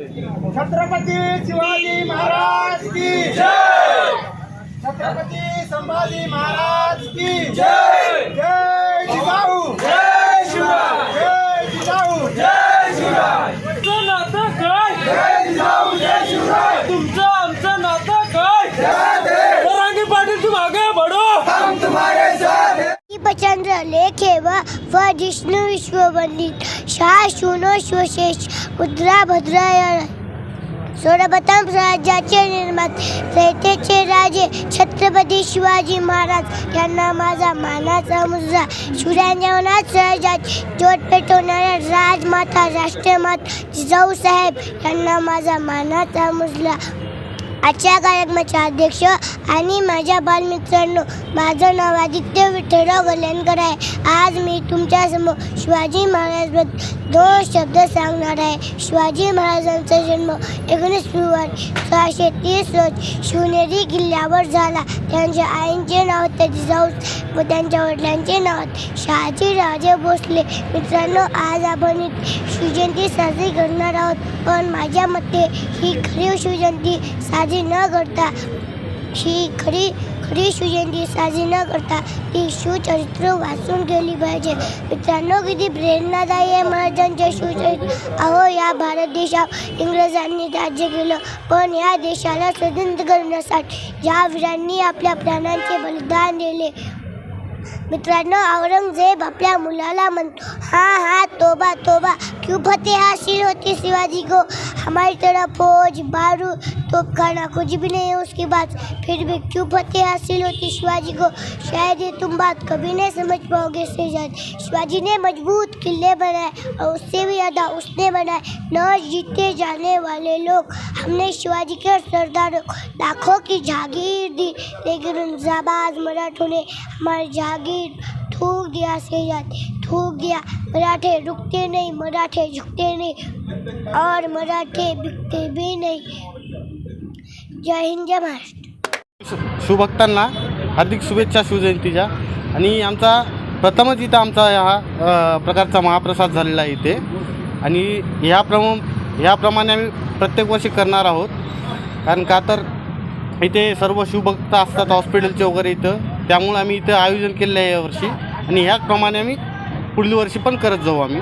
छत्रपती शिवाजी महाराज की छत्रपती संभाजी महाराज की जय! जिजाऊ! जय शिवराय जय जिजाऊ! तुमचं नातं काय? जय जिजाऊ जय शिवराय तुमचं आमचं नातं काय? दीपचंद्र लेखे व व जिष्णु विश्ववंदित शाह शुनो श्वशेष उद्रा भद्रायण सर्वप्रथम राज्याचे निर्माते रयतेचे राजे छत्रपती शिवाजी महाराज यांना माझा मानाचा मुजरा. शिवरायांच्या स्वराज्यात जोड पेटवणाऱ्या राजमाता राष्ट्रमात जिजाऊ साहेब यांना माझा मानाचा मुजला आजच्या कार्यक्रमाचे अध्यक्ष आणि माझ्या बालमित्रांनो माझं नाव आदित्य विठ्ठलराव गल्याणकर आहे. आज मी तुमच्यासमोर शिवाजी महाराजबद्दल दोन शब्द सांगणार आहे. शिवाजी महाराजांचा जन्म एकोणीस फेब्रुवारी सहाशे तीस रोज शिवनेरी किल्ल्यावर झाला. त्यांच्या आईंचे नाव त्याची जिजाऊ व त्यांच्या वडिलांचे नाव शहाजी राजे भोसले. मित्रांनो आज आपण शिवजयंती साजरी करणार आहोत. पण माझ्या मते ही खरी शिवजयंती साजरी न करता ही खरी खरी शिवजयंती साजरी न करता ही शिवचरित्र वाचून गेली पाहिजे. मित्रांनो किती प्रेरणादायी आहे महाराजांचे शिवचरित्र अहो या भारत देशात इंग्रजांनी राज्य केलं पण या देशाला स्वतंत्र करण्यासाठी या वीरांनी आपल्या प्राणांचे बलिदान दिले. मित्रांनो औरंगजेब आपल्या मुलाला म्हणतो हा हा तोबा तोबा क्यू फतेह हासिल होती शिवाजी गो? हमारी तरफ फौज बारूद तोपखाना कुछ भी नहीं है। उसके बाद फिर भी क्यों फतेह हासिल होती? शिवाजी को शायद ये तुम बात कभी नहीं समझ पाओगे शहजाद। शिवाजी ने मजबूत किले बनाए और उससे भी ज़्यादा उसने बनाए। न जीते जाने वाले लोग हमने शिवाजी के सरदारों को लाखों की जागीर दी। लेकिन उन जाबाज मराठों ने हमारी जागीर थूक दिया शहजाद थूक दिया। मराठे रुकते नहीं मराठे झुकते नहीं और मराठे बिकते भी नहीं। जय हिंद जय महाराष्ट्र। शुभक्तांना हार्दिक शुभेच्छा शिवजयंतीच्या. आणि आमचा प्रथमच इथं आमचा हा प्रकारचा महाप्रसाद झालेला आहे इथे. आणि ह्याप्रम ह्याप्रमाणे आम्ही प्रत्येक वर्षी करणार आहोत. कारण का तर इथे सर्व शिवभक्त असतात हॉस्पिटलचे वगैरे इथं. त्यामुळं आम्ही इथं आयोजन केलेलं आहे यावर्षी आणि ह्याचप्रमाणे आम्ही पुढील वर्षी पण करत जाऊ आम्ही.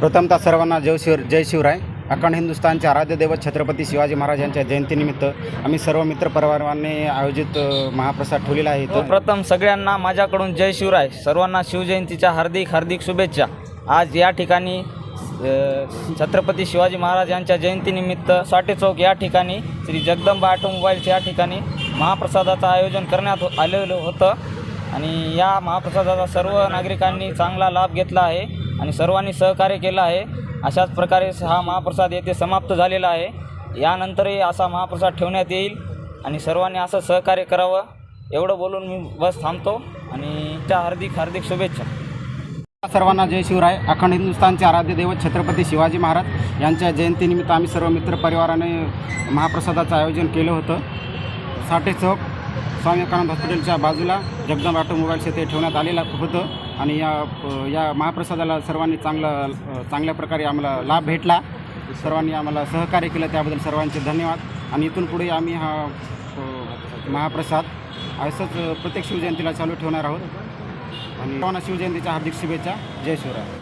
प्रथमतः सर्वांना जय शिव जय शिवराय. अखंड हिंदुस्थानचे आराध्य दैवत छत्रपती शिवाजी महाराज यांच्या जयंतीनिमित्त आम्ही सर्व मित्रपरिवारांनी आयोजित अ, महाप्रसाद ठेवलेला आहे. इथं प्रथम सगळ्यांना माझ्याकडून जय शिवराय. सर्वांना शिवजयंतीच्या हार्दिक हार्दिक शुभेच्छा. आज या ठिकाणी छत्रपती शिवाजी महाराज यांच्या जयंतीनिमित्त साठे चौक या ठिकाणी श्री जगदंबा ऑटोमोबाईल्स या ठिकाणी महाप्रसादाचं आयोजन करण्यात आलेलं होतं. आणि या महाप्रसादाचा सर्व नागरिकांनी चांगला लाभ घेतला आहे आणि सर्वांनी सहकार्य केलं आहे. अशाच प्रकारे हा महाप्रसाद येथे समाप्त झालेला आहे. यानंतरही असा महाप्रसाद ठेवण्यात येईल आणि सर्वांनी असं सहकार्य करावं. एवढं बोलून मी बस थांबतो आणि त्या हार्दिक हार्दिक शुभेच्छा. सर्वांना जय शिवराय. अखंड हिंदुस्थानचे आराध्य दैवत छत्रपती शिवाजी महाराज यांच्या जयंतीनिमित्त आम्ही सर्व मित्रपरिवाराने महाप्रसादाचं आयोजन केलं होतं. साठे चौक स्वामी विवेकानंद हॉस्पिटलच्या बाजूला जगदंब ऑटोमोबाईल्स येथे ठेवण्यात आलेला होतं आणि या या महाप्रसादाला सर्वांनी चांगला चांगल्या प्रकारे आम्हाला लाभ भेटला. सर्वांनी आम्हाला सहकार्य केलं त्याबद्दल सर्वांचे धन्यवाद. आणि इथून पुढे आम्ही हा महाप्रसाद असंच प्रत्येक शिवजयंतीला चालू ठेवणार आहोत. आणि शिवजयंतीच्या हार्दिक शुभेच्छा. जय शिवराय.